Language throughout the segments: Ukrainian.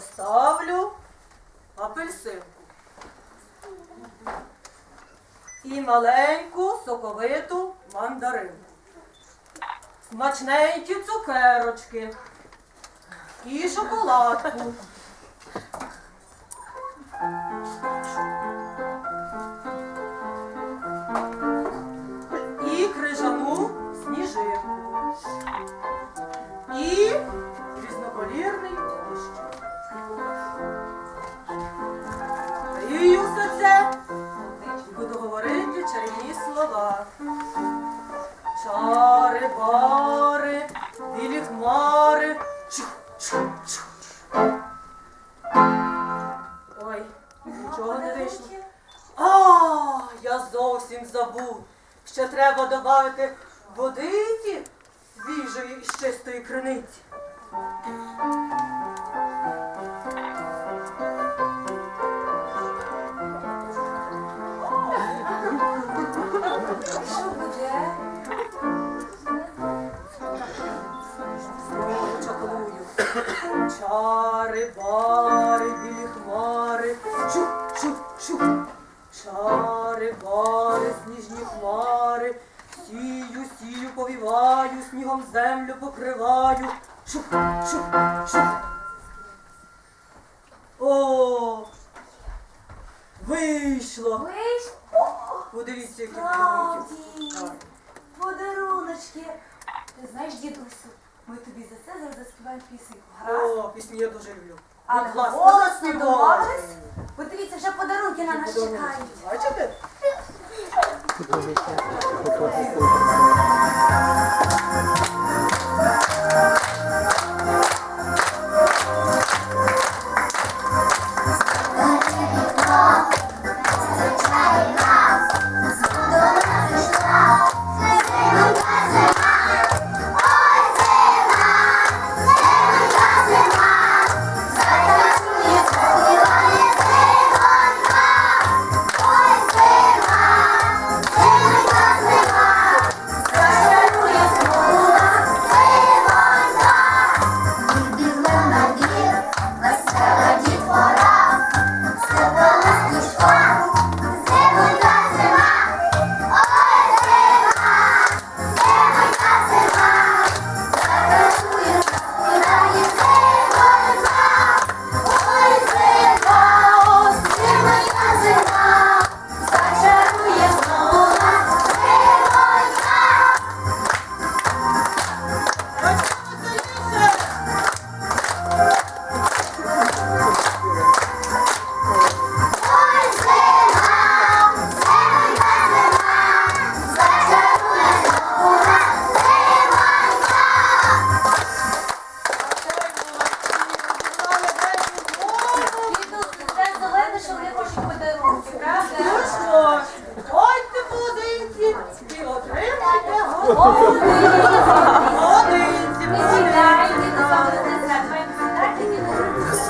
поставлю апельсинку. І маленьку соковиту мандаринку. Смачненькі цукерочки. І шоколадку. І крижану сніжинку. І різноколірний дощ. Чарівні слова. Чари, бари, білі хмари. Чух, чух, чух. Ой, нічого не вийшло. А, я зовсім забув, що треба додати водиці свіжої з чистої криниці. Чари, бари, білі хмари. Чух, чух, чух. Чари, бари, сніжні хмари. Сію, сію, повіваю, снігом землю покриваю. Чух, чух, чух. О! Вийшло! Вийш? Подивіться, які. Справді. Подаруночки. Ти знаєш, дідусю, ми тобі за це зараз заспіваємо пісеньку. Гаразд? О, пісні я дуже люблю. Але Будь ласка, голосно заспівайте. домовились? Подивіться, вже подарунки на нас чекають. Бачите?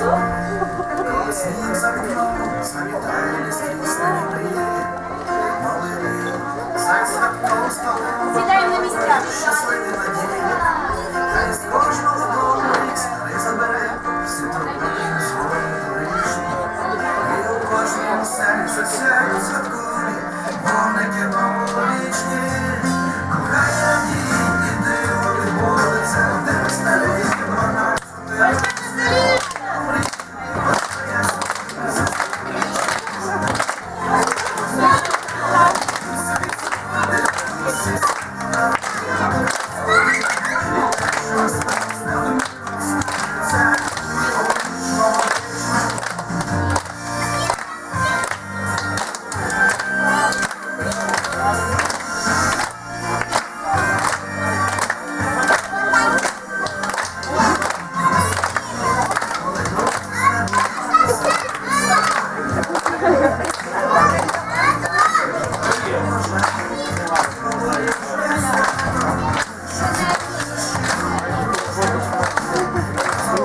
С ним за окном заметали скрестные брели. Малые зайцы за окном столом. Сідаємо на місця. Щасливі надії. Хай з кожного дому їх старий забере. Всі трудні свої доріжні. І у кожному серці сяють святкові. Вогники новорічні. Кохай надії.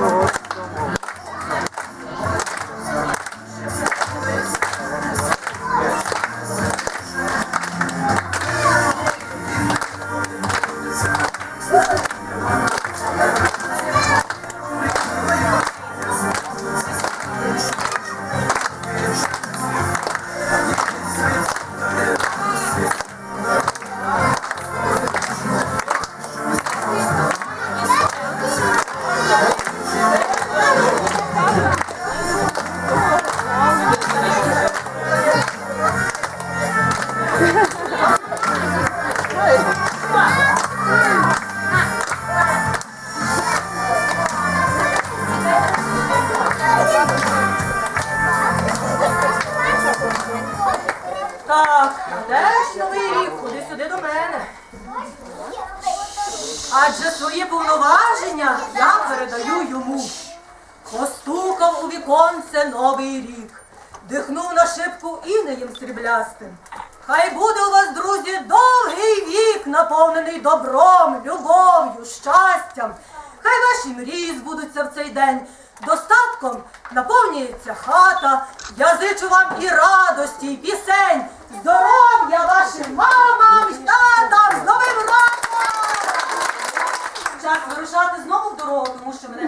Oh. Адже свої повноваження я передаю йому. Постукав у віконце новий рік, дихнув на шибку інеєм сріблястим. Хай буде у вас, друзі, довгий вік, наповнений добром, любов'ю, щастям. Хай ваші мрії збудуться в цей день. Достатком наповнюється хата. Я зичу вам і радості, і пісень, здоров'я вашим мамам, вирушати знову в дорогу, тому що мене